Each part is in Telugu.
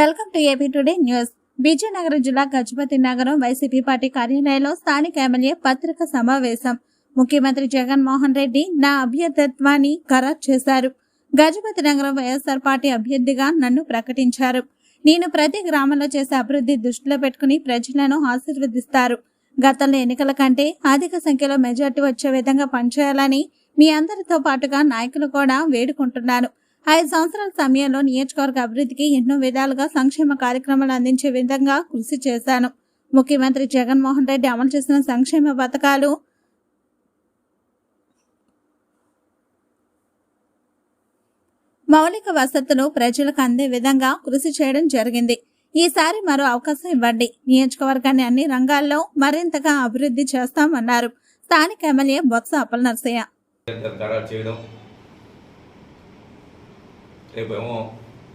Welcome to AP today news. Vizianagaram జిల్లా గజపతి నగరం వైసీపీ పార్టీ కార్యాలయంలో స్థానిక ఎమ్మెల్యే పత్రిక సమావేశం. ముఖ్యమంత్రి జగన్మోహన్ రెడ్డి నా అభ్యర్థిత్వాన్ని ఖరారు చేశారు. గజపతి నగరం వైఎస్ఆర్ పార్టీ అభ్యర్థిగా నన్ను ప్రకటించారు. నేను ప్రతి గ్రామంలో చేసే అభివృద్ధి దృష్టిలో పెట్టుకుని ప్రజలను ఆశీర్వదిస్తారు. గతంలో ఎన్నికల కంటే అధిక సంఖ్యలో మెజార్టీ వచ్చే విధంగా పనిచేయాలని మీ అందరితో పాటుగా నాయకులు కూడా వేడుకుంటున్నాను. ఐదు సంవత్సరాల సమయంలో నియోజకవర్గ అభివృద్ధికి ఎన్నో విధాలుగా సంక్షేమ కార్యక్రమాలు అందించే విధంగా కృషి చేశాను. ముఖ్యమంత్రి జగన్మోహన్ రెడ్డి అమలు చేసిన సంక్షేమ పథకాలు మౌలిక వసతులు ప్రజలకు అందే విధంగా కృషి చేయడం జరిగింది. ఈసారి మరో అవకాశం ఇవ్వండి. నియోజకవర్గాన్ని అన్ని రంగాల్లో మరింతగా అభివృద్ధి చేస్తామన్నారు. స్థానిక ఎమ్మెల్యే బొత్స అప్పల నర్సయ్య రేపు ఏమో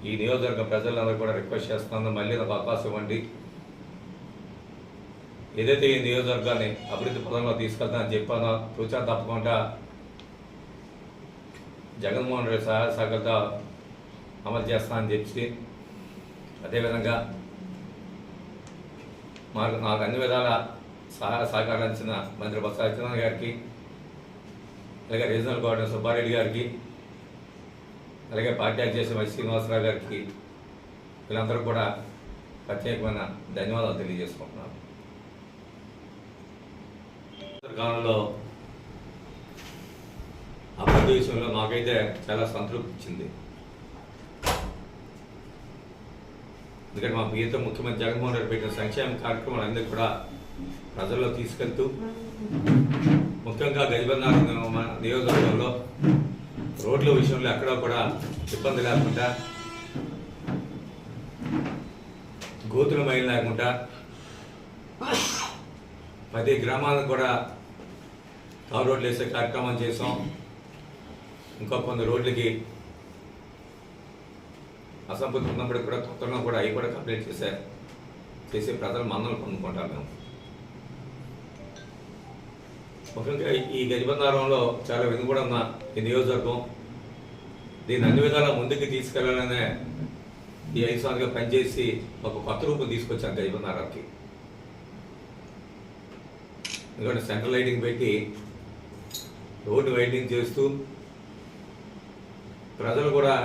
ఈ నియోజకవర్గ ప్రజలందరూ కూడా రిక్వెస్ట్ చేస్తున్నాను మళ్ళీ నాకు అవకాశం ఇవ్వండి. ఏదైతే ఈ నియోజకవర్గాన్ని అభివృద్ధి పదంలో తీసుకెళ్తానని చెప్పానో సూచన తప్పకుండా జగన్మోహన్ రెడ్డి సహాయ సహకారంతో అమలు చేస్తానని చెప్పి అదేవిధంగా మాకు నాకు అన్ని విధాల సహాయ సహకారాలు ఇచ్చిన మంత్రి బొత్స సత్యనారాయణ గారికి అలాగే రీజనల్ గవర్నర్ సుబ్బారెడ్డి గారికి అలాగే పార్టీ అధ్యక్షుడు వై శ్రీనివాసరావు గారికి వీళ్ళందరూ కూడా ప్రత్యేకమైన ధన్యవాదాలు తెలియజేసుకుంటున్నాను. కాలంలో అభివృద్ధి విషయంలో నాకైతే చాలా సంతృప్తి ఇచ్చింది. ఎందుకంటే మా ప్రియత ముఖ్యమంత్రి జగన్మోహన్ రెడ్డి పెట్టిన సంక్షేమ కార్యక్రమాలన్నీ కూడా ప్రజల్లో తీసుకెళ్తూ ముఖ్యంగా గజబంధారు నియోజకవర్గంలో రోడ్ల విషయంలో అక్కడ కూడా ఇబ్బంది లేకుండా గోతుల మైలు లేకుండా పది గ్రామాలకు కూడా తారు రోడ్లు వేసే కార్యక్రమం చేసాం. ఇంకా కొన్ని రోడ్లకి అసంపూర్తి ఉన్నప్పటికీ కూడా కొత్తగా కూడా అవి కూడా కంప్లీట్ చేశారు చేసి ప్రజలు మందలు పొందుకుంటాం మేము. ముఖ్యంగా ఈ గజబంధారంలో చాలా వెనుకబడి ఉన్న ఈ నియోజకవర్గం దీన్ని అన్ని విధాలా ముందుకు తీసుకెళ్ళాలనే ఈ ఐదు సంవత్సరాలుగా పనిచేసి ఒక కొత్త రూపం తీసుకొచ్చాను గజబంధారానికి ఎందుకంటే సెంట్రల్ లైటింగ్ పెట్టి రోడ్డు వైడింగ్ చేస్తూ ప్రజలు కూడా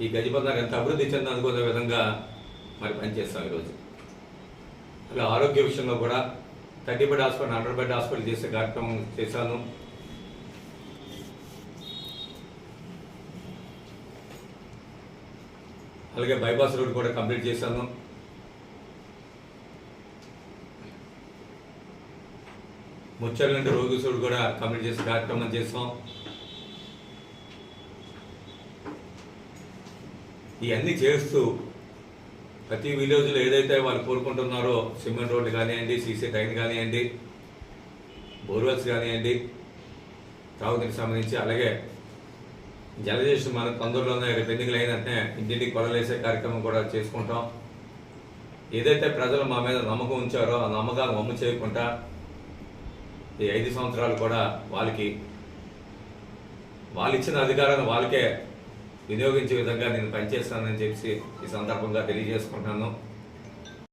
ఈ గజబంధారు ఎంత అభివృద్ధి చెందనుకునే విధంగా మరి పనిచేస్తాం ఈరోజు. అలా ఆరోగ్య విషయంలో కూడా thirty bed hospital hundred bed hospital చేసే కార్యక్రమం చేశాను. అలాగే బైపాస్ రోడ్ కూడా కంప్లీట్ చేశాను. ముచ్చర్ల నుండి రోగిసుడు కూడా కంప్లీట్ చేసే కార్యక్రమం చేస్తాం ఇవన్నీ చేస్తూ ప్రతి విలేజ్లో ఏదైతే వాళ్ళు కోరుకుంటున్నారో సిమెంట్ రోడ్డు కానివ్వండి సీసీ ట్రైన్ కానివ్వండి బోర్వెల్స్ కానివ్వండి తాగునీటికి సంబంధించి అలాగే జలజేషన్ మన తొందరలోనే రేపు ఎన్నికలు అయినంటే ఇంటింటికి కొడలేసే కార్యక్రమం కూడా చేసుకుంటాం. ఏదైతే ప్రజలు మా మీద నమ్మకం ఉంచారో ఆ నమ్మకాలు మమ్ము చేయకుండా ఈ ఐదు సంవత్సరాలు కూడా వాళ్ళకి వాళ్ళు ఇచ్చిన అధికారాన్ని వాళ్ళకే వినియోగించే విధంగా నేను పనిచేస్తానని చెప్పి ఈ సందర్భంగా తెలియజేసుకుంటున్నాను.